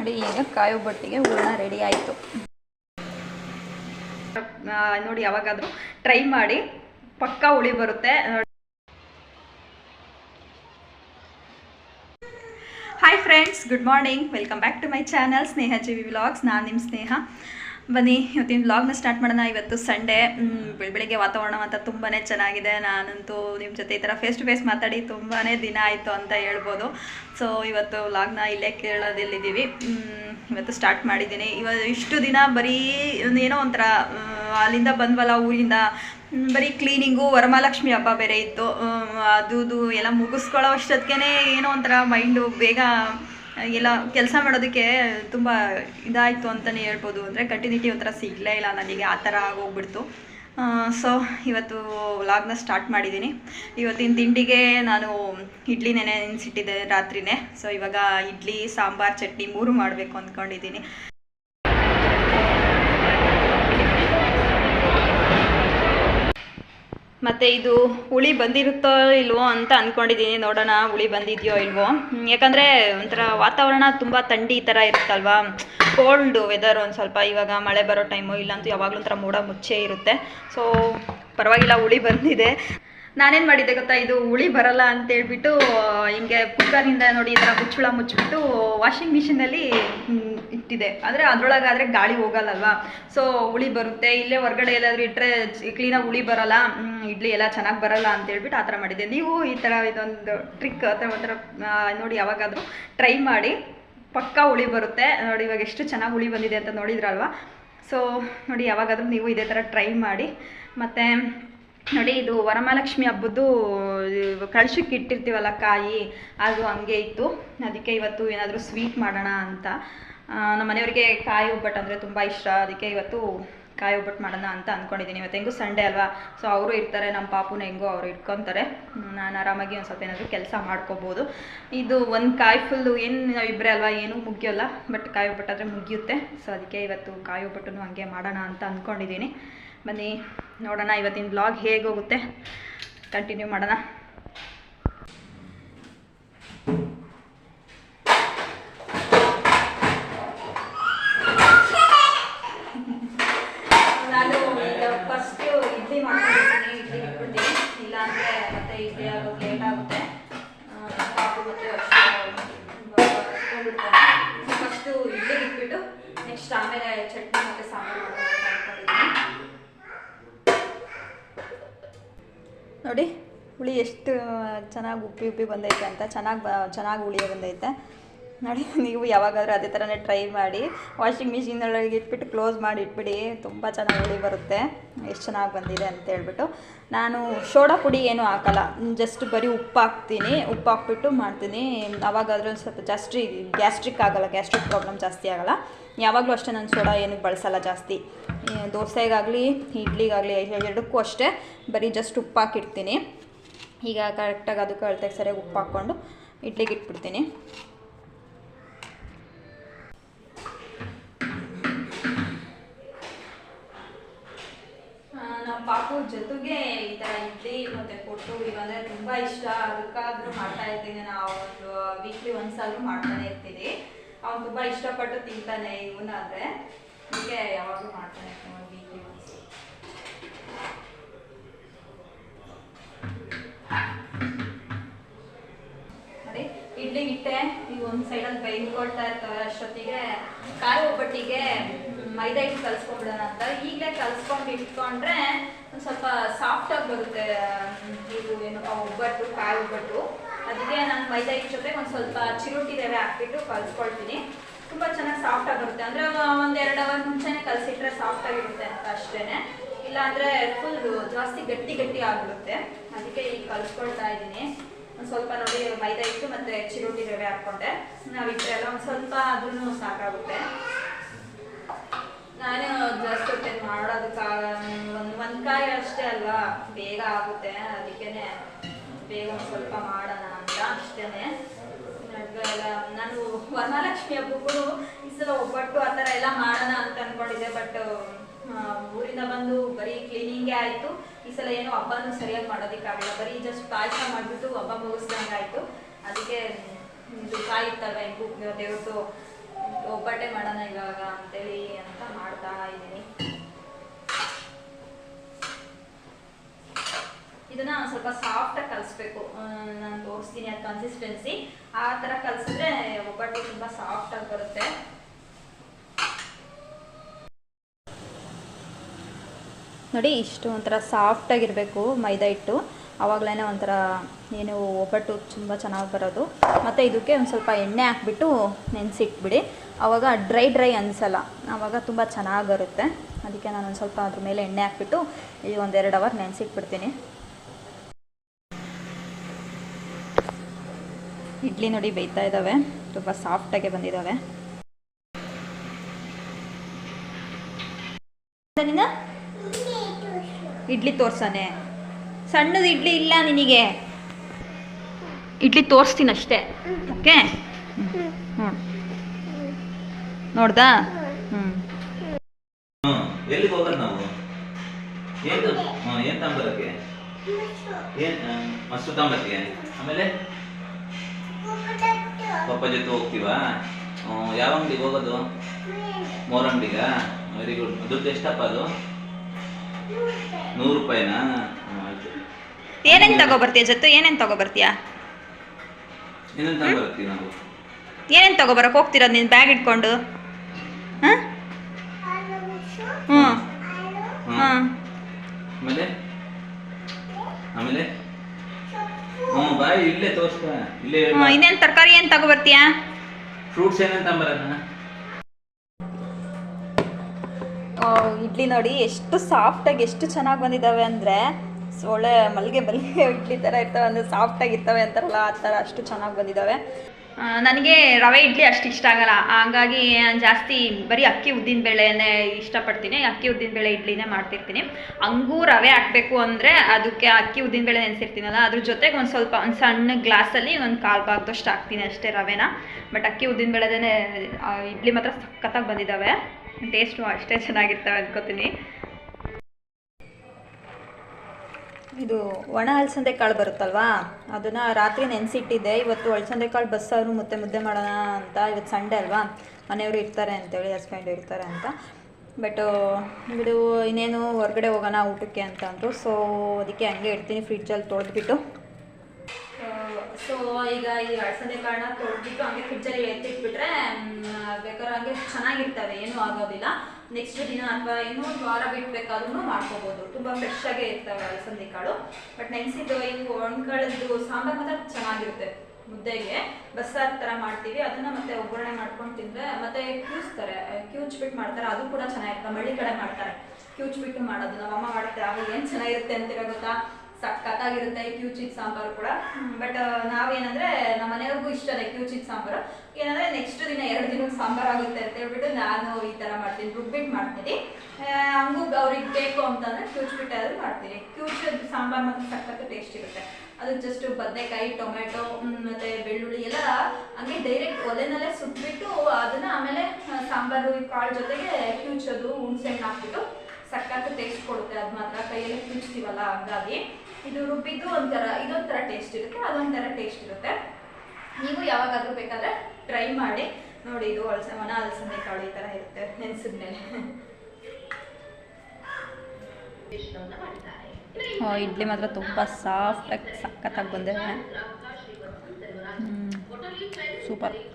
ನೋಡಿ, ಈಗ ಕಾಯಿ ಒಬ್ಬಟ್ಟಿಗೆ ಹೂರಣ ರೆಡಿ ಆಯಿತು. ನೋಡಿ, ಯಾವಾಗಾದರೂ ಟ್ರೈ ಮಾಡಿ. ಪಕ್ಕಾ ಹುಳಿ ಬರುತ್ತೆ. Hi friends good morning welcome back to my channel Sneha ji vlogs ನಾನು ನಿಮ್ಮ ಸ್ನೇಹ ಬನ್ನಿ, ಇವತ್ತಿನ ವ್ಲಾಗ್ನ ಸ್ಟಾರ್ಟ್ ಮಾಡೋಣ. ಇವತ್ತು ಸಂಡೇ ಬೆಳಿಗ್ಗೆ ವಾತಾವರಣ ಅಂತ ತುಂಬಾ ಚೆನ್ನಾಗಿದೆ. ನಾನಂತೂ ನಿಮ್ಮ ಜೊತೆ ಈ ಥರ ಫೇಸ್ ಟು ಫೇಸ್ ಮಾತಾಡಿ ತುಂಬಾ ದಿನ ಆಯಿತು ಅಂತ ಹೇಳ್ಬೋದು. ಸೊ ಇವತ್ತು ವ್ಲಾಗ್ನ ಇಲ್ಲೇ ಕೇಳೋದಿಲ್ಲಿದ್ದೀವಿ. ಇವತ್ತು ಸ್ಟಾರ್ಟ್ ಮಾಡಿದ್ದೀನಿ. ಇವ ಇಷ್ಟು ದಿನ ಬರೀ ಏನೋ ಒಂಥರ ಅಲ್ಲಿಂದ ಬಂದ್ವಲ್ಲ ಊರಿಂದ. ಬರೀ ಕ್ಲೀನಿಂಗು ವರಮಹಾಲಕ್ಷ್ಮಿ ಹಬ್ಬ ಬೇರೆ ಇತ್ತು. ಅದು ಎಲ್ಲ ಮುಗಿಸ್ಕೊಳ್ಳೋ ಅಷ್ಟೊತ್ತಿಗೆ ಏನೋ ಒಂಥರ ಮೈಂಡು ಬೇಗ ಎಲ್ಲ ಕೆಲಸ ಮಾಡೋದಕ್ಕೆ ತುಂಬ ಇದಾಯಿತು ಅಂತಲೇ ಹೇಳ್ಬೋದು. ಅಂದರೆ ಕಂಟಿನ್ಯೂಟಿ ಒಂಥರ ಸಿಗಲೇ ಇಲ್ಲ ನನಗೆ, ಆ ಥರ ಆಗೋಗ್ಬಿಡ್ತು. ಸೊ ಇವತ್ತು ವ್ಲಾಗ್ನ ಸ್ಟಾರ್ಟ್ ಮಾಡಿದ್ದೀನಿ. ಇವತ್ತಿನ ತಿಂಡಿಗೆ ನಾನು ಇಡ್ಲಿ ನೆನೆ ನೆನೆಸಿಟ್ಟಿದ್ದೆ ರಾತ್ರಿನೇ. ಸೊ ಇವಾಗ ಇಡ್ಲಿ, ಸಾಂಬಾರು, ಚಟ್ನಿ ಮೂರು ಮಾಡಬೇಕು ಅಂದ್ಕೊಂಡಿದ್ದೀನಿ. ಮತ್ತು ಇದು ಹುಳಿ ಬಂದಿರುತ್ತೋ ಇಲ್ವೋ ಅಂತ ಅಂದ್ಕೊಂಡಿದ್ದೀನಿ ನೋಡೋಣ ಹುಳಿ ಬಂದಿದೆಯೋ ಇಲ್ವೋ. ಯಾಕಂದರೆ ಒಂಥರ ವಾತಾವರಣ ತುಂಬ ಥಂಡಿ ಥರ ಇರುತ್ತಲ್ವಾ? ಕೋಲ್ಡು ವೆದರ್ ಒಂದು ಸ್ವಲ್ಪ ಇವಾಗ ಮಳೆ ಬರೋ ಟೈಮು ಇಲ್ಲಂತೂ ಯಾವಾಗಲೂ ಒಂಥರ ಮೋಡ ಮುಚ್ಚೆ ಇರುತ್ತೆ. ಸೊ ಪರವಾಗಿಲ್ಲ ಹುಳಿ ಬಂದಿದೆ. ನಾನೇನು ಮಾಡಿದ್ದೆ ಗೊತ್ತಾ? ಇದು ಹುಳಿ ಬರಲ್ಲ ಅಂತೇಳ್ಬಿಟ್ಟು ಹಿಂಗೆ ಕುಕ್ಕರ್ನಿಂದ ನೋಡಿ ಈ ಥರ ಮುಚ್ಚಳ ಮುಚ್ಚಿಬಿಟ್ಟು ವಾಷಿಂಗ್ ಮಿಷಿನಲ್ಲಿ ಇಟ್ಟಿದೆ ಅಂದರೆ ಅದರೊಳಗಾದರೆ ಗಾಳಿ ಹೋಗಲ್ಲಲ್ವಾ? ಸೊ ಹುಳಿ ಬರುತ್ತೆ. ಇಲ್ಲೇ ಹೊರಗಡೆ ಎಲ್ಲಾದರೂ ಇಟ್ಟರೆ ಕ್ಲೀನಾಗಿ ಹುಳಿ ಬರಲ್ಲ. ಇಡ್ಲಿ ಎಲ್ಲ ಚೆನ್ನಾಗಿ ಬರಲ್ಲ ಅಂತೇಳ್ಬಿಟ್ಟು ಆ ಥರ ಮಾಡಿದ್ದೆ. ನೀವು ಈ ಥರ ಇದೊಂದು ಟ್ರಿಕ್ ಅಥವಾ ಒಂಥರ ನೋಡಿ ಯಾವಾಗಾದರೂ ಟ್ರೈ ಮಾಡಿ. ಪಕ್ಕಾ ಹುಳಿ ಬರುತ್ತೆ. ನೋಡಿ ಇವಾಗ ಎಷ್ಟು ಚೆನ್ನಾಗಿ ಹುಳಿ ಬಂದಿದೆ ಅಂತ ನೋಡಿದ್ರಲ್ವಾ? ಸೊ ನೋಡಿ ಯಾವಾಗಾದರೂ ನೀವು ಇದೇ ಥರ ಟ್ರೈ ಮಾಡಿ. ಮತ್ತು, ನೋಡಿ ಇದು ವರಮಹಾಲಕ್ಷ್ಮಿ ಹಬ್ಬದ್ದು ಕಳ್ಸಕ್ಕೆ ಇಟ್ಟಿರ್ತೀವಲ್ಲ ಕಾಯಿ, ಅದು ಹಂಗೆ ಇತ್ತು. ಅದಕ್ಕೆ ಇವತ್ತು ಏನಾದರೂ ಸ್ವೀಟ್ ಮಾಡೋಣ ಅಂತ. ನಮ್ಮ ಮನೆಯವರಿಗೆ ಕಾಯಿ ಒಬ್ಬಟ್ಟು ಅಂದರೆ ತುಂಬ ಇಷ್ಟ. ಅದಕ್ಕೆ ಇವತ್ತು ಕಾಯಿ ಒಬ್ಬಟ್ಟು ಮಾಡೋಣ ಅಂತ ಅಂದ್ಕೊಂಡಿದ್ದೀನಿ ಇವತ್ತು ಹೆಂಗೂ ಸಂಡೇ ಅಲ್ವಾ? ಸೊ ಅವರು ಇರ್ತಾರೆ, ನಮ್ಮ ಪಾಪುನ ಹೆಂಗೋ ಅವರು ಇಟ್ಕೊತಾರೆ. ನಾನು ಆರಾಮಾಗಿ ಒಂದು ಸ್ವಲ್ಪ ಏನಾದರೂ ಕೆಲಸ ಮಾಡ್ಕೋಬೋದು. ಇದು ಒಂದು ಕಾಯಿ ಫುಲ್ಲು ಏನು ನಾವು ಇಬ್ಬರೇ ಅಲ್ವಾ? ಏನೂ ಮುಗಿಯೋಲ್ಲ. ಬಟ್ ಕಾಯಿ ಒಬ್ಬಟ್ಟಾದರೆ ಮುಗಿಯುತ್ತೆ. ಸೊ ಅದಕ್ಕೆ ಇವತ್ತು ಕಾಯಿ ಒಬ್ಬಟ್ಟನ್ನು ಹಂಗೆ ಮಾಡೋಣ ಅಂತ ಅಂದ್ಕೊಂಡಿದ್ದೀನಿ ಬನ್ನಿ, ನೋಡೋಣ ಇವತ್ತಿನ ಬ್ಲಾಗ್ ಹೇಗೆ ಹೋಗುತ್ತೆ. ಕಂಟಿನ್ಯೂ ಮಾಡೋಣ ನಾನು ಈಗ ಫಸ್ಟ್ ಇಡ್ಲಿ ಮಾಡ್ಕೊಂಡಿದ್ದೀನಿ ಇಡ್ಲಿ ಇಟ್ಬಿಡ್ತೀನಿ ಇಲ್ಲಾಂದರೆ ಮತ್ತೆ ಇಡ್ಲಿ ಆಗೋದು ಲೇಟ್ ಆಗುತ್ತೆ ಆ, ಪಾಪು ಮತ್ತೆ ಫಸ್ಟು ಇಡ್ಲಿ ಇಟ್ಬಿಟ್ಟು ನೆಕ್ಸ್ಟ್ ಆಮೇಲೆ ಚಟ್ನಿ ಮತ್ತು ಸಾಂಬಾರು ಮಾಡೋಣ ಅಂತ ಅನ್ಕೊಂಡಿದ್ದೀನಿ ನೋಡಿ ಹುಳಿ ಎಷ್ಟು ಚೆನ್ನಾಗಿ ಉಪ್ಪಿ ಉಪ್ಪಿ ಬಂದೈತೆ ಅಂತ ಚೆನ್ನಾಗಿ ಬ, ಚೆನ್ನಾಗಿ ಉಳಿಯ ಬಂದೈತೆ. ನೋಡಿ, ನೀವು ಯಾವಾಗಾದ್ರೂ ಅದೇ ಥರನೇ ಟ್ರೈ ಮಾಡಿ. ವಾಷಿಂಗ್ ಮಿಷಿನೊಳಗೆ ಇಟ್ಬಿಟ್ಟು ಕ್ಲೋಸ್ ಮಾಡಿ ಇಟ್ಬಿಡಿ. ತುಂಬ ಚೆನ್ನಾಗಿ ಉಳಿ ಬರುತ್ತೆ. ಎಷ್ಟು ಚೆನ್ನಾಗಿ ಬಂದಿದೆ ಅಂತ ಹೇಳ್ಬಿಟ್ಟು. ನಾನು ಸೋಡಾ ಪುಡಿ ಏನೂ ಹಾಕಲ್ಲ. ಜಸ್ಟ್ ಬರೀ ಉಪ್ಪು ಹಾಕ್ತೀನಿ. ಉಪ್ಪು ಹಾಕ್ಬಿಟ್ಟು ಮಾಡ್ತೀನಿ. ಅವಾಗಾದ್ರೂ ಸ್ವಲ್ಪ ಜಾಸ್ತಿ ಗ್ಯಾಸ್ಟ್ರಿಕ್ ಆಗಲ್ಲ. ಗ್ಯಾಸ್ಟ್ರಿಕ್ ಪ್ರಾಬ್ಲಮ್ ಜಾಸ್ತಿ ಆಗಲ್ಲ. ಯಾವಾಗಲೂ ಅಷ್ಟೇ ನಾನು ಸೋಡಾ ಏನು ಬಳಸಲ್ಲ ಜಾಸ್ತಿ. ದೋಸೆಗಾಗಲಿ, ಇಡ್ಲಿಗಾಗಲಿ, ಎರಡಕ್ಕೂ ಅಷ್ಟೇ. ಬರೀ ಜಸ್ಟ್ ಉಪ್ಪು ಹಾಕಿಡ್ತೀನಿ. ಈಗ ಕರೆಕ್ಟಾಗಿ ಅದಕ್ಕೆ ಅಳತೆಗೆ ಸರಿಯಾಗಿ ಉಪ್ಪು ಹಾಕ್ಕೊಂಡು ಇಡ್ಲಿಗೆ ಇಟ್ಬಿಡ್ತೀನಿ. ನಮ್ಮ ಪಾಪು ಜೊತೆಗೆ ಈ ಥರ ಇಡ್ಲಿ ಮತ್ತು ಕೊಟ್ಟು ಇವಂದರೆ ತುಂಬ ಇಷ್ಟ. ಅದಕ್ಕಾದ್ರೂ ಮಾಡ್ತಾ ಇರ್ತೀನಿ. ನಾವು ಒಂದು ವೀಕ್ಲಿ ಒಂದ್ಸಾದ್ರೂ ಮಾಡ್ತಾನೆ ಇರ್ತೀನಿ ಅವ್ನು ತುಂಬಾ ಇಷ್ಟಪಟ್ಟು ತಿಂತಾನೆ ಇವನಾದರೆ ಹೀಗೆ ಯಾವಾಗಲೂ ಮಾಡ್ತಾನೆ ಇರ್ತೀನಿ ವೀಕ್ಲಿ ಒನ್ಸ್ ಇಟ್ಟೆ ಈಗ ಒಂದು ಸೈಡಲ್ಲಿ ಬೈಕೊಳ್ತಾ ಇರ್ತವೆ ಅಷ್ಟೊತ್ತಿಗೆ ಕಾಯಿ ಒಬ್ಬಟ್ಟಿಗೆ ಮೈದಾ ಹಿಟ್ಟು ಕಲ್ಸ್ಕೊಂಡ್ಬಿಡೋಣ ಅಂತ. ಈಗಲೇ ಕಲ್ಸ್ಕೊಂಡು ಇಟ್ಕೊಂಡ್ರೆ ಒಂದು ಸ್ವಲ್ಪ ಆಗಿ ಬರುತ್ತೆ ಇದು ಏನಪ್ಪ ಒಬ್ಬಟ್ಟು ಕಾಯಿ ಒಬ್ಬಟ್ಟು. ಅದಕ್ಕೆ ನಾನು ಮೈದಾ ಹಿಟ್ಟು ಜೊತೆ ಒಂದು ಸ್ವಲ್ಪ ಚಿರುಟಿ ರವೆ ಹಾಕ್ಬಿಟ್ಟು ಕಲ್ಸ್ಕೊಳ್ತೀನಿ. ತುಂಬ ಚೆನ್ನಾಗಿ ಸಾಫ್ಟಾಗಿ ಬರುತ್ತೆ. ಅಂದರೆ ಒಂದು ಎರಡು ಅವರ್ ಮುಂಚೆನೇ ಸಾಫ್ಟ್ ಆಗಿರುತ್ತೆ ಅಂತ ಅಷ್ಟೇನೆ. ಇಲ್ಲಾಂದರೆ ಫುಲ್ ಜಾಸ್ತಿ ಗಟ್ಟಿ ಗಟ್ಟಿ ಆಗಿಬಿಡುತ್ತೆ. ಅದಕ್ಕೆ ಈಗ ಕಲ್ಸ್ಕೊಳ್ತಾ ಇದ್ದೀನಿ. ಸ್ವಲ್ಪ ನೋಡಿ ಮೈದಾ ಇಟ್ಟು ಮತ್ತು ಚಿರೋಟಿ ರವೆ ಹಾಕ್ಕೊಂಡೆ. ನಾವಿಟ್ಟರೆ ಎಲ್ಲ ಒಂದು ಸ್ವಲ್ಪ ಅದನ್ನು ಸಾಕಾಗುತ್ತೆ. ನಾನು ಜಾಸ್ತಿ ಹೊತ್ತೇನು ಮಾಡೋದಕ್ಕಾಗ ಒಂದು ಒಂದು ಕಾಯಿ ಅಷ್ಟೇ ಅಲ್ವಾ ಬೇಗ ಆಗುತ್ತೆ. ಅದಕ್ಕೇ ಬೇಗ ಒಂದು ಸ್ವಲ್ಪ ಮಾಡೋಣ ಅಂತ ಅಷ್ಟೇ ಎಲ್ಲ ನಾನು ವರಮಹಾಲಕ್ಷ್ಮಿ ಹಬ್ಬಕ್ಕೂ ಈ ಸಲ ಒಬ್ಬಟ್ಟು ಆ ಥರ ಎಲ್ಲ ಮಾಡೋಣ ಅಂತ ಅಂದ್ಕೊಂಡಿದ್ದೆ ಬಟ್ ಊರಿಂದ ಬಂದು ಬರೀ ಕ್ಲೀನಿಂಗೇ ಆಯಿತು. ಈ ಸಲ ಏನು ಹಬ್ಬನೂ ಸರಿಯಾಗಿ ಮಾಡೋದಕ್ಕಾಗಲ್ಲ ಬರೀ ಜಸ್ಟ್ ಪಾಯಸ ಮಾಡಿಬಿಟ್ಟು ಹಬ್ಬ ಮುಗಿಸ್ದಂಗೆ ಆಯಿತು. ಅದಕ್ಕೆ ಇದು ಕಾಯಿ ಇತ್ತಲ್ವ ಹೆಂಗೂ ದೇವ್ರದ್ದು ಒಬ್ಬಟ್ಟೆ ಮಾಡೋಣ ಇವಾಗ ಅಂತೇಳಿ ಅಂತ ಮಾಡ್ತಾ ಇದ್ದೀನಿ. ಇದನ್ನ ಸ್ವಲ್ಪ ಸಾಫ್ಟಾಗಿ ಕಲಿಸ್ಬೇಕು. ನಾನು ತೋರಿಸ್ತೀನಿ ಅದು ಕನ್ಸಿಸ್ಟೆನ್ಸಿ ಆ ಥರ ಕಲಿಸಿದ್ರೆ ಒಬ್ಬಟ್ಟು ತುಂಬ ಸಾಫ್ಟಾಗಿ ಬರುತ್ತೆ. ನೋಡಿ, ಇಷ್ಟು ಒಂಥರ ಸಾಫ್ಟಾಗಿರಬೇಕು ಮೈದಾ ಹಿಟ್ಟು. ಆವಾಗಲೇ ಒಂಥರ ಏನು ಒಬ್ಬಟ್ಟು ತುಂಬ ಚೆನ್ನಾಗಿ ಬರೋದು. ಮತ್ತು ಇದಕ್ಕೆ ಒಂದು ಸ್ವಲ್ಪ ಎಣ್ಣೆ ಹಾಕ್ಬಿಟ್ಟು ನೆನೆಸಿಟ್ಬಿಡಿ. ಆವಾಗ ಡ್ರೈ ಡ್ರೈ ಅನಿಸಲ್ಲ. ಆವಾಗ ತುಂಬ ಚೆನ್ನಾಗಿ ಬರುತ್ತೆ ಅದಕ್ಕೆ ನಾನು ಒಂದು ಸ್ವಲ್ಪ ಅದ್ರ ಮೇಲೆ ಎಣ್ಣೆ ಹಾಕ್ಬಿಟ್ಟು ಈ ಒಂದೆರಡು ಅವರ್ ನೆನೆಸಿಟ್ಬಿಡ್ತೀನಿ. ಇಡ್ಲಿ ನೋಡಿ ಬೇಯ್ತಾ ಇದ್ದಾವೆ ತುಂಬ ಸಾಫ್ಟಾಗೆ ಬಂದಿದ್ದಾವೆ ಇಡ್ಲಿ ತೋರ್ಸಾನೆ. ಸಣ್ಣದು ಇಡ್ಲಿ ಇಲ್ಲ ನಿನಗೆ? ಇಡ್ಲಿ ತೋರಿಸ್ತೀನಿ ಅಷ್ಟೇ. ಓಕೆ? ಹ್ಞೂ ನೋಡ್ದಾ? ಹ್ಞೂ ಎಲ್ಲಿಗೆ ಹೋಗೋದು ನಾವು? ಏನ್ ಹ್ಮ್, ಏನ್ ತಗೊಂಬರಕ್ಕೆ ಏನ್ ಆ, ತಗೊಂಬರ್ತೀಯ ಆಮೇಲೆ? ಪಪ್ಪ ಜೊತೆ ಹೋಗ್ತೀವಾ? ಯಾವ ಅಂಗಡಿಗೆ ಹೋಗೋದು? ಮೋರ್ ಅಂಗಡಿಗ? ವೆರಿ ಗುಡ್ ದುಡ್ಡು ಎಷ್ಟಪ್ಪ ಅದು? ನೂರು ರೂಪಾಯಿನಾ? ಏನೇನು ತಗೋಬರ್ತೀಯ ಜೊತೆ? ಏನೇನು ತಗೋಬರ್ತೀಯಾ? ಏನೇನು ತಗೋಬರ್ತೀವಿ ನಾವು? ಏನೇನು ತಗೋಬರಕ್ಕೆ ಹೋಗ್ತಿರೋದು ನೀನು ಬ್ಯಾಗ್ ಇಟ್ಕೊಂಡು? ಹಾಂ? ಹ್ಞೂ. ಹಾಂ. ಆಮೇಲೆ? ಆಮೇಲೆ? ಹ್ಞೂ ಬಾಯ್ ಇಲ್ಲೇ ತೋರ್ಸ್ಕ. ಇಲ್ಲೇ ಇನ್ನೇನು ತರಕಾರಿ ಏನು ತಗೋಬರ್ತೀಯಾ? ಫ್ರೂಟ್ಸ್ ಏನೇನು ತಗೊಂಬರೋಣ ಇಡ್ಲಿ ನೋಡಿ, ಎಷ್ಟು ಸಾಫ್ಟಾಗಿ ಎಷ್ಟು ಚೆನ್ನಾಗಿ ಬಂದಿದ್ದಾವೆ ಅಂದರೆ ಒಳ್ಳೆ ಮಲ್ಲಿಗೆ ಮಲ್ಲಿಗೆ ಇಡ್ಲಿ ಥರ ಇರ್ತವೆ, ಅಂದರೆ ಸಾಫ್ಟಾಗಿ ಇರ್ತವೆ ಅಂತಾರಲ್ಲ, ಆ ಥರ ಅಷ್ಟು ಚೆನ್ನಾಗಿ ಬಂದಿದ್ದಾವೆ ನನಗೆ ರವೆ ಇಡ್ಲಿ ಅಷ್ಟು ಇಷ್ಟ ಆಗಲ್ಲ. ಹಾಗಾಗಿ ನಾನು ಜಾಸ್ತಿ ಬರೀ ಅಕ್ಕಿ ಉದ್ದಿನ ಬೇಳೆನೇ ಇಷ್ಟಪಡ್ತೀನಿ. ಅಕ್ಕಿ ಉದ್ದಿನ ಬೇಳೆ ಇಡ್ಲಿನೇ ಮಾಡ್ತಿರ್ತೀನಿ. ಹಂಗೂ ರವೆ ಹಾಕಬೇಕು ಅಂದರೆ ಅದಕ್ಕೆ ಅಕ್ಕಿ ಉದ್ದಿನ ಬೇಳೆ ನೆನೆಸಿರ್ತೀನಲ್ಲ, ಅದ್ರ ಜೊತೆಗೆ ಒಂದು ಸ್ವಲ್ಪ ಒಂದು ಸಣ್ಣ ಗ್ಲಾಸಲ್ಲಿ ಒಂದು ಕಾಲು ಭಾಗದಷ್ಟು ಹಾಕ್ತೀನಿ ಅಷ್ಟೇ ರವೆನ. ಬಟ್ ಅಕ್ಕಿ ಉದ್ದಿನ ಬೇಳೆದೇ ಇಡ್ಲಿ ಮಾತ್ರ ಸಖತ್ತಾಗಿ ಬಂದಿದ್ದಾವೆ ಟೇಸ್ಟು ಅಷ್ಟೇ ಚೆನ್ನಾಗಿರ್ತವೆ ಅಂದ್ಕೋತೀನಿ ಇದು ಒಣ ಅಲಸಂದೆ ಕಾಳು ಬರುತ್ತಲ್ವಾ? ಅದನ್ನು ರಾತ್ರಿ ನೆನೆಸಿಟ್ಟಿದ್ದೆ. ಇವತ್ತು ಅಲಸಂದೆ ಕಾಳು ಬಸ್ಸಾರು ಮುದ್ದೆ ಮುದ್ದೆ ಮಾಡೋಣ ಅಂತ ಇವತ್ತು ಸಂಡೇ ಅಲ್ವಾ? ಮನೆಯವರು ಇರ್ತಾರೆ ಅಂತೇಳಿ ಹಸ್ಬೆಂಡ್ ಇರ್ತಾರೆ ಅಂತ. ಬಟ್ ಇದು ಇನ್ನೇನು ಹೊರಗಡೆ ಹೋಗೋಣ ಊಟಕ್ಕೆ ಅಂತ ಸೊ ಅದಕ್ಕೆ ಹಂಗೆ ಇಡ್ತೀನಿ ಫ್ರಿಡ್ಜಲ್ಲಿ ತೊಳೆದ್ಬಿಟ್ಟು. ಸೊ ಈಗ ಈ ಅಳಸಂದೆ ಕಾಳನ್ನ ತೊಳೆದ್ಬಿಟ್ಟು ಹಂಗೆ ಫ್ರಿಡ್ಜಲ್ಲಿ ಎತ್ತಿಟ್ಬಿಟ್ರೆ ಬೇಕಾದ್ರೆ ಹಂಗೆ ಚೆನ್ನಾಗಿರ್ತವೆ. ಏನೂ ಆಗೋದಿಲ್ಲ. ನೆಕ್ಸ್ಟ್ ದಿನ ಅಥವಾ ಇನ್ನೂ ವಾರ ಬಿಟ್ಬೇಕಾದ್ರೂ ಮಾಡ್ಕೋಬೋದು. ತುಂಬ ಫ್ರೆಶ್ ಆಗೇ ಇರ್ತವೆ ಅಲಸಂದೆ ಕಾಳು. ಬಟ್ ನೆನೆಸಿದ್ದು ಈಗ ಒಣಕಾಳದ್ದು ಸಾಂಬಾರು ಮಾತ್ರ ಚೆನ್ನಾಗಿರುತ್ತೆ ಮುದ್ದೆಗೆ. ಬಸ್ಸಾರ್ ಥರ ಮಾಡ್ತೀವಿ. ಅದನ್ನ ಮತ್ತೆ ಒಗ್ಗರಣೆ ಮಾಡ್ಕೊಂಡು ತಿಂದರೆ, ಮತ್ತೆ ಕ್ಯೂಸ್ತಾರೆ. ಕ್ಯೂಚ್ಬಿಟ್ಟು ಮಾಡ್ತಾರೆ. ಅದು ಕೂಡ ಚೆನ್ನಾಗಿರುತ್ತೆ ಮಳ್ಳಿ ಕಡೆ ಮಾಡ್ತಾರೆ. ಕ್ಯೂಚ್ಬಿಟ್ಟು ಮಾಡೋದು. ನಮ್ಮ ಅಮ್ಮ ಮಾಡ್ತಾರೆ ಆಗ ಏನು ಚೆನ್ನಾಗಿರುತ್ತೆ ಅಂತೀರ ಗೊತ್ತಾ? ಸಖತ್ತಾಗಿರುತ್ತೆ ಕ್ಯೂಚಿತ್ ಸಾಂಬಾರು ಕೂಡ. ಬಟ್ ನಾವೇನಂದ್ರೆ ನಮ್ಮ ಮನೆಯವ್ರಿಗೂ ಇಷ್ಟನೇ ಕ್ಯೂಚಿತ್ ಸಾಂಬಾರು. ಏನಂದ್ರೆ ನೆಕ್ಸ್ಟ್ ದಿನ ಎರಡು ದಿನಕ್ಕೆ ಸಾಂಬಾರು ಆಗುತ್ತೆ ಅಂತ ಹೇಳ್ಬಿಟ್ಟು ನಾನು ಈ ತರ ಮಾಡ್ತೀನಿ, ರುಬ್ಬಿಟ್ಟು ಮಾಡ್ತೀನಿ. ಹಂಗೂ ಅವ್ರಿಗೆ ಬೇಕು ಅಂತಂದ್ರೆ ಕ್ಯೂಚ್ಬಿಟ್ಟು ಆದ್ರೂ ಮಾಡ್ತೀನಿ. ಕ್ಯೂಚ್ ಸಾಂಬಾರು ಮಾತ್ರ ಸಖತ್ತು ಟೇಸ್ಟ್ ಇರುತ್ತೆ. ಅದು ಜಸ್ಟ್ ಬದನೆಕಾಯಿ ಟೊಮೆಟೊ ಮತ್ತೆ ಬೆಳ್ಳುಳ್ಳಿ ಎಲ್ಲ ಹಂಗೆ ಡೈರೆಕ್ಟ್ ಒಲೆನಲ್ಲೇ ಸುಟ್ಬಿಟ್ಟು ಅದನ್ನ ಆಮೇಲೆ ಸಾಂಬಾರು ಕಾಳು ಜೊತೆಗೆ ಕ್ಯೂಚದು ಹುಣ್ಸೆ ಹಣ್ಣು ಹಾಕ್ಬಿಟ್ಟು ಸಖತ್ತು ಟೇಸ್ಟ್ ಕೊಡುತ್ತೆ ಅದು ಮಾತ್ರ ಕೈಯಲ್ಲಿ ಕಿಚ್ತೀವಲ್ಲ ಹಂಗಾಗಿ ಇದು ರುಬ್ಬಿದ್ದು ಒಂಥರ ಇದೊಂಥರ ಟೇಸ್ಟ್ ಇರುತ್ತೆ ಅದೊಂಥರ ಟೇಸ್ಟ್ ಇರುತ್ತೆ. ನೀವು ಯಾವಾಗಾದ್ರೂ ಬೇಕಾದ್ರೆ ಟ್ರೈ ಮಾಡಿ ನೋಡಿ ಇದು ಹಲಸೆ ಮನ ಅಲಸಂದೆ ಕಾಳು ಈ ಥರ ಇರುತ್ತೆ ನೆನೆಸಿದ್ಮೇಲೆ ಇಡ್ಲಿ ಮಾತ್ರ ತುಂಬ ಸಾಫ್ಟಾಗಿ ಸಕ್ಕತ್ತಾಗಿ ಬಂದಿದೆ. ಸೂಪರ್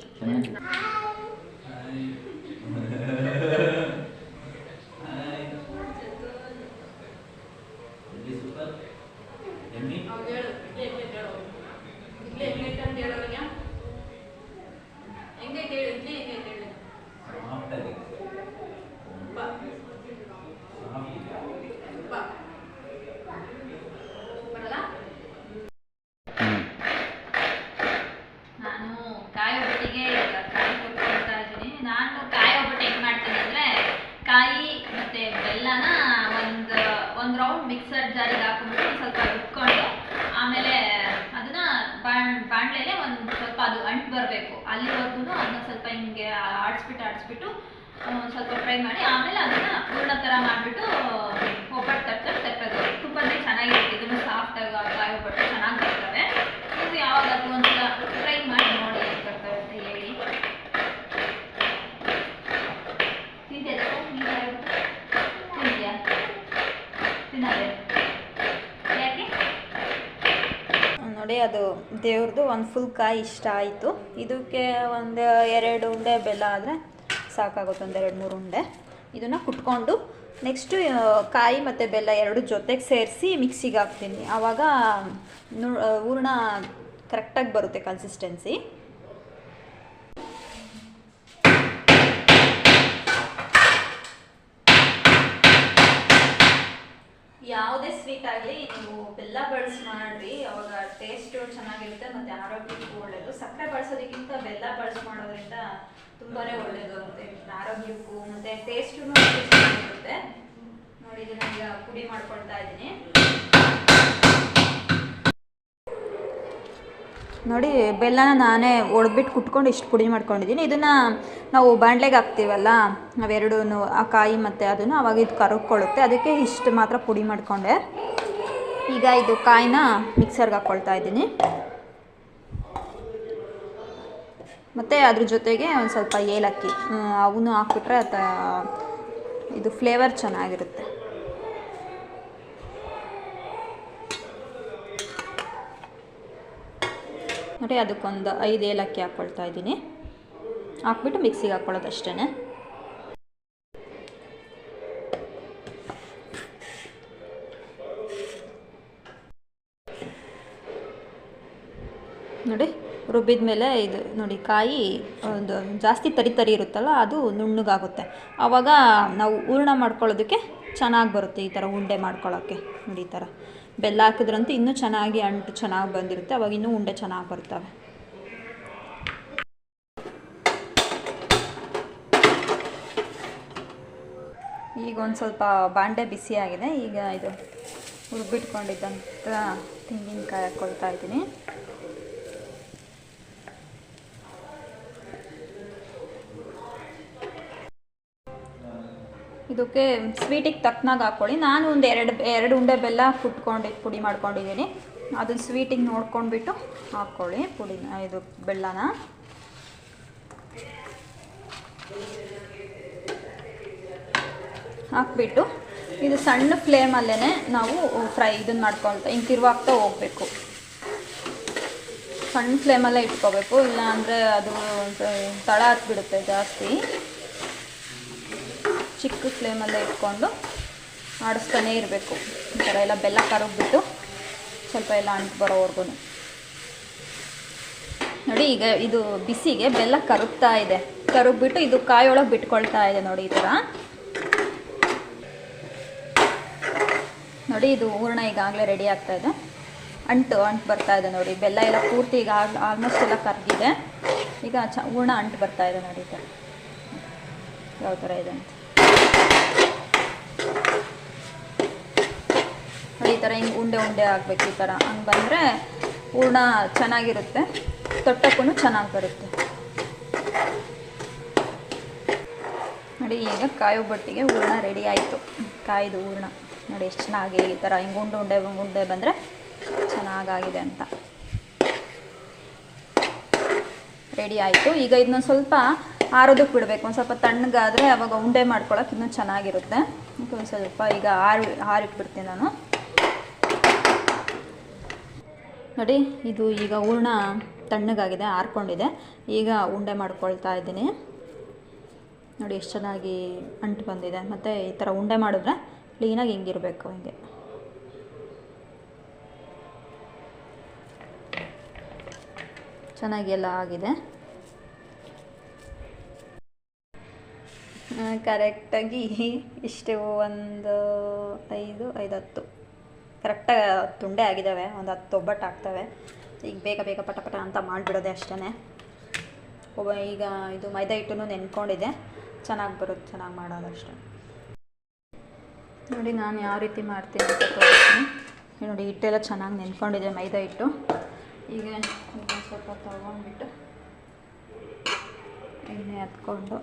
ನಾನು ಕಾಯಿ ಒಬ್ಬಟ್ಟಿಗೆ ಕಾಯಿ ಕೊಟ್ಕೊಳ್ತಾ ಇದ್ದೀನಿ ನಾನು ಕಾಯಿ ಒಬ್ಬಟ್ಟು ಹೆಂಗೆ ಮಾಡ್ತೀನಿ ಅಂದರೆ ಕಾಯಿ ಮತ್ತು ಬೆಲ್ಲನ ಒಂದು ಒಂದು ರೌಂಡ್ ಮಿಕ್ಸರ್ ಜಾರಿಗೆ ಹಾಕೊಂಡ್ಬಿಟ್ಟು ಒಂದ್ ಸ್ವಲ್ಪ ರುಬ್ಕೊಂಡು ಆಮೇಲೆ ಅದನ್ನ ಬಾಣ್ ಬಾಣಲೆಲೆ ಒಂದು ಸ್ವಲ್ಪ ಅದು ಅಂಟು ಬರಬೇಕು ಅಲ್ಲಿವರೆಗೂ ಅದನ್ನ ಸ್ವಲ್ಪ ಹಿಂಗೆ ಆಡಿಸ್ಬಿಟ್ಟು ಆಡಿಸ್ಬಿಟ್ಟು ಸ್ವಲ್ಪ ಫ್ರೈ ಮಾಡಿ ಆಮೇಲೆ ಅದನ್ನು ಹೂರ್ಣ ಥರ ಮಾಡಿಬಿಟ್ಟು ಒಬ್ಬಟ್ಟು ತಟ್ಟಲ್ಲಿ ತಟ್ಟೋದು ತುಂಬನೇ ಚೆನ್ನಾಗಿರುತ್ತೆ ಇದನ್ನು ಸಾಫ್ಟಾಗಿ ಕಾಯಿ ಒಬ್ಬಟ್ಟು ಚೆನ್ನಾಗಿ ಬರ್ತವೆ ನೀವು ಯಾವಾಗಾದ್ರೂ ಒಂದ್ಸಲ ಟ್ರೈ ಮಾಡಿ ನೋಡಿ ಹೇಗೆ ಬರ್ತವೆ ಅಂತ ಹೇಳಿ ಅದು ದೇವ್ರದ್ದು ಒಂದು ಫುಲ್ ಕಾಯಿ ಇಷ್ಟ ಆಯಿತು. ಇದಕ್ಕೆ ಒಂದು ಎರಡು ಉಂಡೆ ಬೆಲ್ಲ ಆದರೆ ಸಾಕಾಗುತ್ತೆ, ಒಂದು ಎರಡು ಮೂರು ಉಂಡೆ. ಇದನ್ನು ಕುಟ್ಕೊಂಡು ನೆಕ್ಸ್ಟು ಕಾಯಿ ಮತ್ತು ಬೆಲ್ಲ ಎರಡು ಜೊತೆಗೆ ಸೇರಿಸಿ ಮಿಕ್ಸಿಗೆ ಹಾಕ್ತೀನಿ. ಆವಾಗ ಹೂರ್ಣ ಕರೆಕ್ಟಾಗಿ ಬರುತ್ತೆ ಕನ್ಸಿಸ್ಟೆನ್ಸಿ ಯಾವುದೇ ಸ್ವೀಟ್ ಆಗಲಿ ನೀವು ಬೆಲ್ಲ ಬಳಸಿ ಮಾಡ್ರಿ. ಟೇಸ್ಟು ಚೆನ್ನಾಗಿರುತ್ತೆ, ಮತ್ತೆ ಆರೋಗ್ಯಕ್ಕೂ ಒಳ್ಳೇದು. ಸಕ್ಕರೆ ಬಳಸೋದಕ್ಕಿಂತ ಬೆಲ್ಲ ಬಳಸಿ ಮಾಡೋದ್ರಿಂದ ತುಂಬಾನೇ ಒಳ್ಳೇದು ಮತ್ತು ಆರೋಗ್ಯಕ್ಕೂ ಮತ್ತು ಟೇಸ್ಟ್ ಚೆನ್ನಾಗಿರುತ್ತೆ. ನೋಡಿ ಇದನ್ನ ಪುಡಿ ಮಾಡ್ಕೊಳ್ತಾ ಇದ್ದೀನಿ. ನೋಡಿ, ಬೆಲ್ಲನ ನಾನೇ ಒಡೆದ್ಬಿಟ್ಟು ಕುಟ್ಕೊಂಡು ಇಷ್ಟು ಪುಡಿ ಮಾಡ್ಕೊಂಡಿದ್ದೀನಿ. ಇದನ್ನು ನಾವು ಬಾಣಲೆಗೆ ಹಾಕ್ತೀವಲ್ಲ ನಾವೆರಡೂ ಆ ಕಾಯಿ ಮತ್ತು ಅದನ್ನು ಅವಾಗ ಇದು ಕರಗ್ಕೊಳ್ಳುತ್ತೆ ಅದಕ್ಕೆ ಇಷ್ಟು ಮಾತ್ರ ಪುಡಿ ಮಾಡಿಕೊಂಡೆ. ಈಗ ಇದು ಕಾಯಿನ ಮಿಕ್ಸರ್ಗೆ ಹಾಕ್ಕೊಳ್ತಾ ಇದ್ದೀನಿ. ಮತ್ತು ಅದ್ರ ಜೊತೆಗೆ ಒಂದು ಸ್ವಲ್ಪ ಏಲಕ್ಕಿ ಅವನು ಹಾಕ್ಬಿಟ್ರೆ ಅದು, ಇದು ಫ್ಲೇವರ್ ಚೆನ್ನಾಗಿರುತ್ತೆ. ನೋಡಿ, ಅದಕ್ಕೊಂದು ಐದು ಏಲಕ್ಕಿ ಹಾಕ್ಕೊಳ್ತಾ ಇದ್ದೀನಿ. ಹಾಕ್ಬಿಟ್ಟು ಮಿಕ್ಸಿಗೆ ಹಾಕ್ಕೊಳ್ಳೋದು ಅಷ್ಟೇ ನೋಡಿ, ರುಬ್ಬಿದ ಮೇಲೆ ಇದು ನೋಡಿ, ಕಾಯಿ ಒಂದು ಜಾಸ್ತಿ ತರಿ ತರಿ ಇರುತ್ತಲ್ಲ, ಅದು ನುಣ್ಣಗಾಗುತ್ತೆ. ಆವಾಗ ನಾವು ಹೂರ್ಣ ಮಾಡ್ಕೊಳ್ಳೋದಕ್ಕೆ ಚೆನ್ನಾಗಿ ಬರುತ್ತೆ ಈ ಥರ ಉಂಡೆ ಮಾಡ್ಕೊಳ್ಳೋಕ್ಕೆ, ನೋಡಿ ಈ ಥರ. ಬೆಲ್ಲ ಹಾಕಿದ್ರಂತೂ ಇನ್ನೂ ಚೆನ್ನಾಗಿ ಅಂಟು ಚೆನ್ನಾಗಿ ಬಂದಿರುತ್ತೆ, ಅವಾಗ ಇನ್ನೂ ಉಂಡೆ ಚೆನ್ನಾಗಿ ಬರ್ತವೆ. ಈಗ ಒಂದು ಸ್ವಲ್ಪ ಬಾಂಡೆ ಬಿಸಿಯಾಗಿದೆ ಈಗ ಇದು ರುಬ್ಬಿಟ್ಕೊಂಡಿದ್ದಂಥ ತೆಂಗಿನಕಾಯಿ ಹಾಕ್ಕೊಳ್ತಾ ಇದ್ದೀನಿ. ಇದಕ್ಕೆ ಸ್ವೀಟಿಗೆ ತಕ್ಕನಾಗ ಹಾಕ್ಕೊಳ್ಳಿ ನಾನು ಒಂದು ಎರಡು ಎರಡು ಉಂಡೆ ಬೆಲ್ಲ ಕುಟ್ಕೊಂಡು ಪುಡಿ ಮಾಡ್ಕೊಂಡಿದ್ದೀನಿ. ಅದನ್ನ ಸ್ವೀಟಿಗೆ ನೋಡ್ಕೊಂಡ್ಬಿಟ್ಟು ಹಾಕ್ಕೊಳ್ಳಿ ಪುಡಿನ ಇದು ಬೆಲ್ಲನ. ಹಾಕ್ಬಿಟ್ಟು ಇದು ಸಣ್ಣ ಫ್ಲೇಮಲ್ಲೇ ನಾವು ಫ್ರೈ ಇದನ್ನು ಮಾಡ್ಕೊಳ್ತಾ ಹಿಂಗೆ ತಿರುವಾಗ್ತಾ ಹೋಗಬೇಕು. ಸಣ್ಣ ಫ್ಲೇಮಲ್ಲೇ ಇಟ್ಕೋಬೇಕು. ಇಲ್ಲ ಅಂದರೆ ಅದು ತಳ ಹತ್ಬಿಡುತ್ತೆ ಜಾಸ್ತಿ. ಚಿಕ್ಕ ಫ್ಲೇಮಲ್ಲೇ ಇಟ್ಕೊಂಡು ಆಡಿಸ್ತಾನೇ ಇರಬೇಕು. ಈ ಥರ ಎಲ್ಲ ಬೆಲ್ಲ ಕರಗ್ಬಿಟ್ಟು ಸ್ವಲ್ಪ ಎಲ್ಲ ಅಂಟು ಬರೋವರೆಗೂ. ನೋಡಿ ಈಗ ಇದು ಬಿಸಿಗೆ ಬೆಲ್ಲ ಕರಗ್ತಾ ಇದೆ. ಕರಗ್ಬಿಟ್ಟು ಇದು ಕಾಯೊಳಗೆ ಬಿಟ್ಕೊಳ್ತಾ ಇದೆ ನೋಡಿ ಈ ಥರ. ನೋಡಿ ಇದು ಹೂರ್ಣ ಈಗಾಗಲೇ ರೆಡಿ ಆಗ್ತಾ ಇದೆ. ಅಂಟು ಅಂಟು ಬರ್ತಾ ಇದೆ ನೋಡಿ. ಬೆಲ್ಲ ಎಲ್ಲ ಪೂರ್ತಿ ಈಗ ಆಲ್ಮೋಸ್ಟ್ ಎಲ್ಲ ಕರಗಿದೆ ಈಗ ಚ, ಹೂರ್ಣ ಅಂಟು ಬರ್ತಾ ಇದೆ ನೋಡಿ ಈ ಥರ. ಯಾವ ಥರ ಇದೆ ಅಂತ ನೋಡಿ ಈ ಥರ ಹಿಂಗೆ ಉಂಡೆ ಉಂಡೆ ಆಗಬೇಕು ಈ ಥರ ಹಂಗೆ ಬಂದರೆ ಹೂರ್ಣ ಚೆನ್ನಾಗಿರುತ್ತೆ ತೊಟ್ಟಕ್ಕೂ ಚೆನ್ನಾಗಿ ಬರುತ್ತೆ. ನೋಡಿ, ಈಗ ಕಾಯೋ ಬಟ್ಟಿಗೆ ಹೂರ್ಣ ರೆಡಿ ಆಯಿತು. ಕಾಯ್ದು ಹೂರ್ಣ. ನೋಡಿ, ಎಷ್ಟು ಚೆನ್ನಾಗಿ ಈ ಥರ ಹಿಂಗೆ ಉಂಡೆ ಉಂಡೆ ಉಂಡೆ ಬಂದರೆ ಚೆನ್ನಾಗಾಗಿದೆ ಅಂತ. ರೆಡಿ ಆಯಿತು. ಈಗ ಇದನ್ನ ಸ್ವಲ್ಪ ಆರೋದಕ್ಕೆ ಬಿಡಬೇಕು. ಒಂದು ಸ್ವಲ್ಪ ತಣ್ಣಗಾದರೆ ಅವಾಗ ಉಂಡೆ ಮಾಡ್ಕೊಳಕ್ಕೆ ಇನ್ನೂ ಚೆನ್ನಾಗಿರುತ್ತೆ. ಒಂದು ಸ್ವಲ್ಪ ಈಗ ಆರು, ಆರಿಟ್ಬಿಡ್ತೀನಿ ನಾನು. ನೋಡಿ, ಇದು ಈಗ ಹೂರ್ಣ ತಣ್ಣಗಾಗಿದೆ, ಆರ್ಕೊಂಡಿದೆ. ಈಗ ಉಂಡೆ ಮಾಡ್ಕೊಳ್ತಾ ಇದ್ದೀನಿ. ನೋಡಿ, ಎಷ್ಟು ಚೆನ್ನಾಗಿ ಅಂಟು ಬಂದಿದೆ. ಮತ್ತು ಈ ಥರ ಉಂಡೆ ಮಾಡಿದ್ರೆ ಕ್ಲೀನಾಗಿ ಹಿಂಗಿರಬೇಕು ಹಿಂಗೆ. ಚೆನ್ನಾಗಿ ಎಲ್ಲ ಆಗಿದೆ. ಕರೆಕ್ಟಾಗಿ ಇಷ್ಟು ಒಂದು ಐದು ಐದು, ಹತ್ತು. ಕರೆಕ್ಟಾಗಿ ತುಂಡೆ ಆಗಿದ್ದಾವೆ, ಒಂದು ಹತ್ತು ಒಬ್ಬಟ್ಟು ಆಗ್ತವೆ. ಈಗ ಬೇಗ ಬೇಗ ಪಟ ಪಟ ಅಂತ ಮಾಡಿಬಿಡೋದೆ ಅಷ್ಟೇ ಒಬ್ಬ ಈಗ ಇದು ಮೈದಾ ಹಿಟ್ಟು ನೆನ್ಕೊಂಡಿದೆ ಚೆನ್ನಾಗಿ ಬರುತ್ತೆ, ಚೆನ್ನಾಗಿ ಮಾಡೋದು ಅಷ್ಟೇ. ನೋಡಿ ನಾನು ಯಾವ ರೀತಿ ಮಾಡ್ತೀನಿ ಅಂತ ತೋರಿಸ್ತೀನಿ. ನೋಡಿ ಹಿಟ್ಟೆಲ್ಲ ಚೆನ್ನಾಗಿ ನೆನ್ಕೊಂಡಿದೆ ಮೈದಾ ಹಿಟ್ಟು. ಈಗ ಸ್ವಲ್ಪ ತಗೊಂಡ್ಬಿಟ್ಟು ಎಣ್ಣೆ ಹತ್ಕೊಂಡು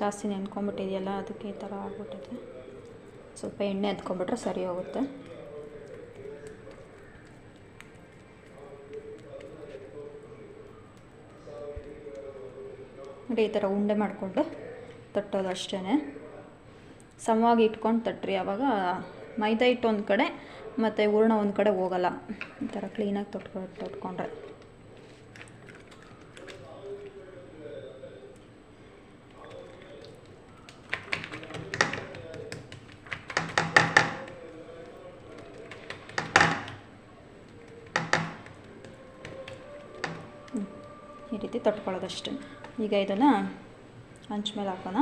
ಜಾಸ್ತಿ ನೆನ್ಕೊಂಬಿಟ್ಟಿದೆಯಲ್ಲ, ಅದಕ್ಕೆ ಈ ಥರ ಆಗ್ಬಿಟ್ಟಿದೆ. ಸ್ವಲ್ಪ ಎಣ್ಣೆ ಹತ್ಕೊಂಬಿಟ್ರೆ ಸರಿ ಹೋಗುತ್ತೆ. ನೋಡಿ, ಈ ಥರ ಉಂಡೆ ಮಾಡಿಕೊಂಡು ತಟ್ಟೋದು ಅಷ್ಟೇ ಸಮವಾಗಿ ಇಟ್ಕೊಂಡು ತಟ್ಟ್ರಿ ಆವಾಗ ಮೈದಾ ಹಿಟ್ಟು ಒಂದು ಕಡೆ ಮತ್ತು ಹೂರ್ಣ ಒಂದು ಕಡೆ ಹೋಗಲ್ಲ. ಈ ಥರ ಕ್ಲೀನಾಗಿ ತೊಟ್ಕೊ ತೊಟ್ಕೊಂಡ್ರೆ. ಈ ರೀತಿ ತೊಟ್ಕೊಳ್ಳೋದಷ್ಟೇ. ಈಗ ಇದನ್ನು ಹಂಚ್ ಮೇಲೆ ಹಾಕೋಣ.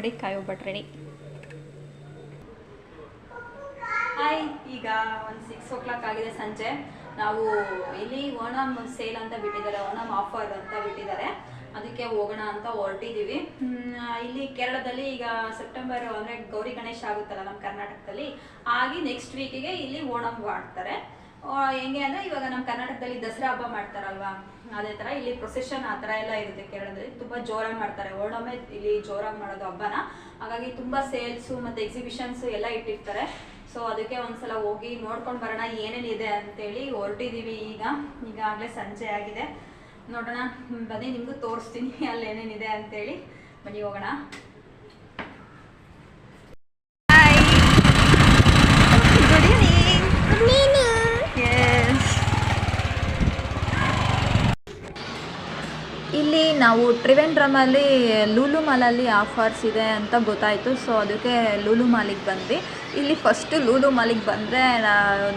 ನೋಡಿ ಕಾಯಿ ಒಬ್ಬಟ್ಟು ರೆಡಿ ಹಾಯ್ ಈಗ ಒಂದು ಸಿಕ್ಸ್ ಓ ಕ್ಲಾಕ್ ಆಗಿದೆ ಸಂಜೆ. ನಾವು ಇಲ್ಲಿ ಓಣಂ ಸೇಲ್ ಅಂತ ಬಿಟ್ಟಿದ್ದಾರೆ, ಓಣಂ ಆಫರ್ ಅಂತ ಬಿಟ್ಟಿದ್ದಾರೆ. ಅದಕ್ಕೆ ಹೋಗೋಣ ಅಂತ ಹೊರಟಿದ್ದೀವಿ ಇಲ್ಲಿ ಕೇರಳದಲ್ಲಿ ಈಗ ಸೆಪ್ಟೆಂಬರ್ ಅಂದರೆ ಗೌರಿ ಗಣೇಶ ಆಗುತ್ತಲ್ಲ ನಮ್ಮ ಕರ್ನಾಟಕದಲ್ಲಿ ಆಗಿ ನೆಕ್ಸ್ಟ್ ವೀಕಿಗೆ ಇಲ್ಲಿ ಓಣಂ ಮಾಡ್ತಾರೆ. ಹೆಂಗೆ ಅಂದರೆ ಇವಾಗ ನಮ್ಮ ಕರ್ನಾಟಕದಲ್ಲಿ ದಸರಾ ಹಬ್ಬ ಮಾಡ್ತಾರಲ್ವಾ? ಅದೇ ತರ ಇಲ್ಲಿ ಪ್ರೊಸೆಷನ್ ಆ ಥರ ಎಲ್ಲ ಇರುತ್ತೆ ಕೇರಳದಲ್ಲಿ. ತುಂಬಾ ಜೋರಾಗಿ ಮಾಡ್ತಾರೆ. ಓಣಮೆ ಇಲ್ಲಿ ಜೋರಾಗಿ ಮಾಡೋದು ಹಬ್ಬನ. ಹಾಗಾಗಿ ತುಂಬಾ ಸೇಲ್ಸು ಮತ್ತೆ ಎಕ್ಸಿಬಿಷನ್ಸ್ ಎಲ್ಲ ಇಟ್ಟಿರ್ತಾರೆ. ಸೊ ಅದಕ್ಕೆ ಒಂದ್ಸಲ ಹೋಗಿ ನೋಡ್ಕೊಂಡು ಬರೋಣ ಏನೇನಿದೆ ಅಂತೇಳಿ ಹೊರಟಿದೀವಿ ಈಗ. ಈಗಾಗಲೇ ಸಂಜೆ ಆಗಿದೆ. ನೋಡೋಣ ಬನ್ನಿ, ನಿಮಗೂ ತೋರಿಸ್ತೀನಿ ಅಲ್ಲಿ ಏನೇನಿದೆ ಅಂತೇಳಿ. ಬನ್ನಿ, ಹೋಗೋಣ. ಇಲ್ಲಿ ನಾವು ಟ್ರಿವೆಂಡ್ರಮಲ್ಲಿ ಲೂಲು ಮಾಲಲ್ಲಿ ಆಫರ್ಸ್ ಇದೆ ಅಂತ ಗೊತ್ತಾಯಿತು. ಸೊ ಅದಕ್ಕೆ ಲೂಲು ಮಾಲಿಗೆ ಬಂದ್ವಿ. ಇಲ್ಲಿ ಫಸ್ಟು ಲೂಲು ಮಾಲಿಗೆ ಬಂದರೆ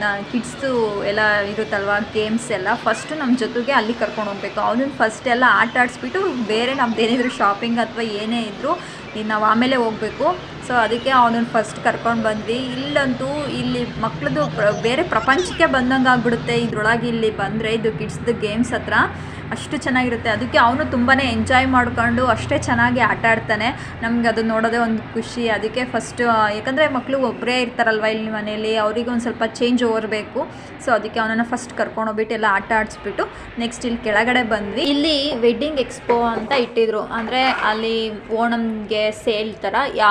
ನಾ ಕಿಡ್ಸ್ದು ಎಲ್ಲ ಇರುತ್ತಲ್ವ ಗೇಮ್ಸ್ ಎಲ್ಲ ಫಸ್ಟು ನಮ್ಮ ಜೊತೆಗೆ ಅಲ್ಲಿ ಕರ್ಕೊಂಡು ಹೋಗ್ಬೇಕು. ಅವನನ್ನ ಫಸ್ಟ್ ಎಲ್ಲ ಆಟ ಆಡಿಸ್ಬಿಟ್ಟು ಬೇರೆ ನಮ್ದು ಏನಿದ್ರು ಶಾಪಿಂಗ್ ಅಥವಾ ಏನೇ ಇದ್ದರೂ ನಾವು ಆಮೇಲೆ ಹೋಗಬೇಕು. ಸೊ ಅದಕ್ಕೆ ಅವನನ್ನು ಫಸ್ಟ್ ಕರ್ಕೊಂಡು ಬಂದ್ವಿ. ಇಲ್ಲಂತೂ ಇಲ್ಲಿ ಪ್ರ- ಬೇರೆ ಪ್ರಪಂಚಕ್ಕೆ ಬಂದಂಗೆ ಆಗಿಬಿಡುತ್ತೆ. ಇದ್ರೊಳಗೆ ಇಲ್ಲಿ ಬಂದರೆ ಇದು ಕಿಡ್ಸ್ದು ಗೇಮ್ಸ್ ಹತ್ರ ಅಷ್ಟು ಚೆನ್ನಾಗಿರುತ್ತೆ. ಅದಕ್ಕೆ ಅವನು ತುಂಬಾ ಎಂಜಾಯ್ ಮಾಡ್ಕೊಂಡು ಅಷ್ಟೇ ಚೆನ್ನಾಗಿ ಆಟ ಆಡ್ತಾನೆ. ನಮ್ಗೆ ಅದು ನೋಡೋದೇ ಒಂದು ಖುಷಿ. ಅದಕ್ಕೆ ಫಸ್ಟು ಯಾಕಂದರೆ ಮಕ್ಕಳು ಒಬ್ಬರೇ ಇರ್ತಾರಲ್ವ ಇಲ್ಲಿ ಮನೆಯಲ್ಲಿ ಅವರಿಗೆ ಒಂದು ಸ್ವಲ್ಪ ಚೇಂಜ್ ಓರ್ಬೇಕು ಸೊ ಅದಕ್ಕೆ ಅವನನ್ನು ಫಸ್ಟ್ ಕರ್ಕೊಂಡೋಗ್ಬಿಟ್ಟು ಎಲ್ಲ ಆಟ ಆಡಿಸ್ಬಿಟ್ಟು ನೆಕ್ಸ್ಟ್ ಇಲ್ಲಿ ಕೆಳಗಡೆ ಬಂದ್ವಿ. ಇಲ್ಲಿ ವೆಡ್ಡಿಂಗ್ ಎಕ್ಸ್ಪೋ ಅಂತ ಇಟ್ಟಿದ್ರು. ಅಂದರೆ ಅಲ್ಲಿ ಓಣಂಗೆ ಸೇಲ್ ಥರ, ಯಾ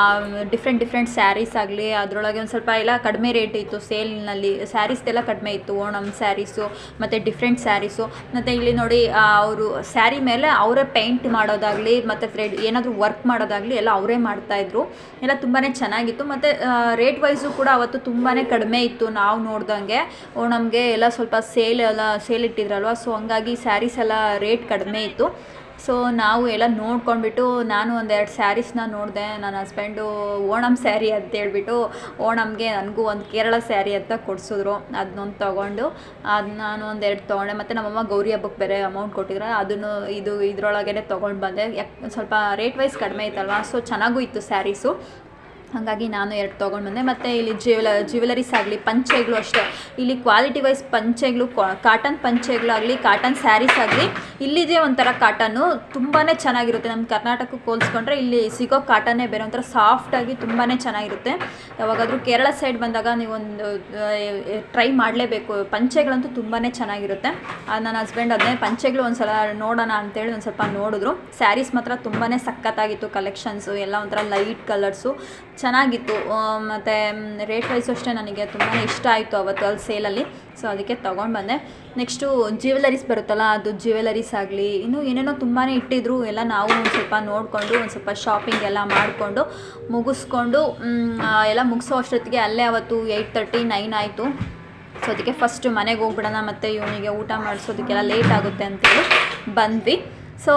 ಡಿಫ್ರೆಂಟ್ ಡಿಫ್ರೆಂಟ್ ಸ್ಯಾರೀಸ್ ಆಗಲಿ, ಅದರೊಳಗೆ ಒಂದು ಸ್ವಲ್ಪ ಎಲ್ಲ ಕಡಿಮೆ ರೇಟ್ ಇತ್ತು ಸೇಲ್ನಲ್ಲಿ ಸ್ಯಾರೀಸ್ದೆಲ್ಲ ಕಡಿಮೆ ಇತ್ತು ಓಣಮ್ ಸ್ಯಾರೀಸು ಮತ್ತು ಡಿಫ್ರೆಂಟ್ ಸ್ಯಾರೀಸು ಮತ್ತು ಇಲ್ಲಿ ನೋಡಿ ಅವರು ಸ್ಯಾರಿ ಮೇಲೆ ಅವರೇ ಪೇಂಟ್ ಮಾಡೋದಾಗಲಿ, ಮತ್ತು ಥ್ರೆಡ್ ಏನಾದರೂ ವರ್ಕ್ ಮಾಡೋದಾಗಲಿ ಎಲ್ಲ ಅವರೇ ಮಾಡ್ತಾಯಿದ್ರು ಎಲ್ಲ ತುಂಬಾ ಚೆನ್ನಾಗಿತ್ತು. ಮತ್ತು ರೇಟ್ ವೈಸು ಕೂಡ ಅವತ್ತು ತುಂಬಾ ಕಡಿಮೆ ಇತ್ತು ನಾವು ನೋಡ್ದಂಗೆ. ಓಣಮ್ಗೆ ಎಲ್ಲ ಸ್ವಲ್ಪ ಸೇಲ್ ಎಲ್ಲ ಸೇಲ್ ಇಟ್ಟಿದ್ರಲ್ವ ಸೊ ಹಂಗಾಗಿ ಸ್ಯಾರೀಸ್ ಎಲ್ಲ ರೇಟ್ ಕಡಿಮೆ ಇತ್ತು. ಸೊ ನಾವು ಎಲ್ಲ ನೋಡ್ಕೊಂಡ್ಬಿಟ್ಟು ನಾನು ಒಂದೆರಡು ಸ್ಯಾರೀಸ್ನ ನೋಡಿದೆ. ನನ್ನ ಹಸ್ಬೆಂಡು ಓಣಂ ಸ್ಯಾರಿ ಅಂತ ಹೇಳ್ಬಿಟ್ಟು ಓಣಂಗೆ ನನಗೂ ಒಂದು ಕೇರಳ ಸ್ಯಾರಿ ಅಂತ ಕೊಡಿಸಿದ್ರು. ಅದನ್ನೊಂದು ತೊಗೊಂಡು ಅದು ನಾನು ಒಂದೆರಡು ತೊಗೊಂಡೆ. ಮತ್ತು ನಮ್ಮಮ್ಮ ಗೌರಿ ಹಬ್ಬಕ್ಕೆ ಬೇರೆ ಅಮೌಂಟ್ ಕೊಟ್ಟಿದ್ರು ಅದನ್ನು ಇದು ಇದರೊಳಗೇ ತೊಗೊಂಡು ಬಂದೆ. ಯಾಕೆ ಸ್ವಲ್ಪ ರೇಟ್ ವೈಸ್ ಕಡಿಮೆ ಇತ್ತಲ್ವ ಸೊ ಚೆನ್ನಾಗೂ ಇತ್ತು ಸ್ಯಾರೀಸು ಹಾಗಾಗಿ ನಾನು ಎರಡು ತೊಗೊಂಡು ಬಂದೆ. ಮತ್ತು ಇಲ್ಲಿ ಜ್ಯುವೆಲ ಜ್ಯುವೆಲರೀಸ್ ಆಗಲಿ, ಪಂಚೆಗಳು ಅಷ್ಟೇ. ಇಲ್ಲಿ ಕ್ವಾಲಿಟಿ ವೈಸ್ ಪಂಚೆಗಳು ಕಾಟನ್ ಪಂಚೆಗಳಾಗಲಿ ಕಾಟನ್ ಸ್ಯಾರೀಸ್ ಆಗಲಿ, ಇಲ್ಲಿದೆ ಒಂಥರ ಕಾಟನ್ನು ತುಂಬಾ ಚೆನ್ನಾಗಿರುತ್ತೆ. ನಮ್ಮ ಕರ್ನಾಟಕಕ್ಕೆ ಹೋಲಿಸ್ಕೊಂಡ್ರೆ ಇಲ್ಲಿ ಸಿಗೋ ಕಾಟನ್ನೇ ಬೇರೆ ಒಂಥರ ಸಾಫ್ಟಾಗಿ ತುಂಬಾ ಚೆನ್ನಾಗಿರುತ್ತೆ. ಯಾವಾಗಾದರೂ ಕೇರಳ ಸೈಡ್ ಬಂದಾಗ ನೀವೊಂದು ಟ್ರೈ ಮಾಡಲೇಬೇಕು. ಪಂಚೆಗಳಂತೂ ತುಂಬಾ ಚೆನ್ನಾಗಿರುತ್ತೆ. ನನ್ನ ಹಸ್ಬೆಂಡ್ ಅದನ್ನೇ ಪಂಚೆಗಳು ಒಂದು ಸಲ ನೋಡೋಣ ಅಂತೇಳಿ ಒಂದು ಸ್ವಲ್ಪ ನೋಡಿದ್ರು. ಸ್ಯಾರೀಸ್ ಮಾತ್ರ ತುಂಬಾ ಸಖತ್ತಾಗಿತ್ತು ಕಲೆಕ್ಷನ್ಸು ಎಲ್ಲ ಒಂಥರ ಲೈಟ್ ಕಲರ್ಸು ಚೆನ್ನಾಗಿತ್ತು. ಮತ್ತು ರೇಟ್ ವೈಸು ಅಷ್ಟೇ ನನಗೆ ತುಂಬಾ ಇಷ್ಟ ಆಯಿತು ಅವತ್ತು ಅಲ್ಲಿ ಸೇಲಲ್ಲಿ ಸೊ ಅದಕ್ಕೆ ತೊಗೊಂಡು ಬಂದೆ. ನೆಕ್ಸ್ಟು ಜ್ಯುವೆಲರೀಸ್ ಬರುತ್ತಲ್ಲ, ಅದು ಜ್ಯುವೆಲರೀಸ್ ಆಗಲಿ, ಇನ್ನೂ ಏನೇನೋ ತುಂಬಾ ಇಟ್ಟಿದ್ರು, ಎಲ್ಲ ನಾವು ಒಂದು ಸ್ವಲ್ಪ ನೋಡಿಕೊಂಡು, ಒಂದು ಸ್ವಲ್ಪ ಶಾಪಿಂಗ್ ಎಲ್ಲ ಮಾಡಿಕೊಂಡು, ಮುಗಿಸ್ಕೊಂಡು ಎಲ್ಲ ಮುಗಿಸೋ ಅಷ್ಟೊತ್ತಿಗೆ ಅಲ್ಲೇ ಅವತ್ತು ಏಯ್ಟ್ ತರ್ಟಿ ನೈನ್ ಆಯಿತು. ಸೊ ಅದಕ್ಕೆ ಫಸ್ಟ್ ಮನೆಗೆ ಹೋಗ್ಬಿಡೋಣ, ಮತ್ತು ಇವನಿಗೆ ಊಟ ಮಾಡಿಸೋದಕ್ಕೆಲ್ಲ ಲೇಟ್ ಆಗುತ್ತೆ ಅಂತೇಳಿ ಬಂದ್ವಿ. ಸೊ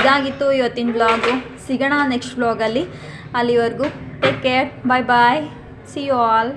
ಇದಾಗಿತ್ತು ಇವತ್ತಿನ ಬ್ಲಾಗು ಸಿಗೋಣ ನೆಕ್ಸ್ಟ್ ಬ್ಲಾಗಲ್ಲಿ ಅಲ್ಲಿವರೆಗೂ. Take care bye bye see you all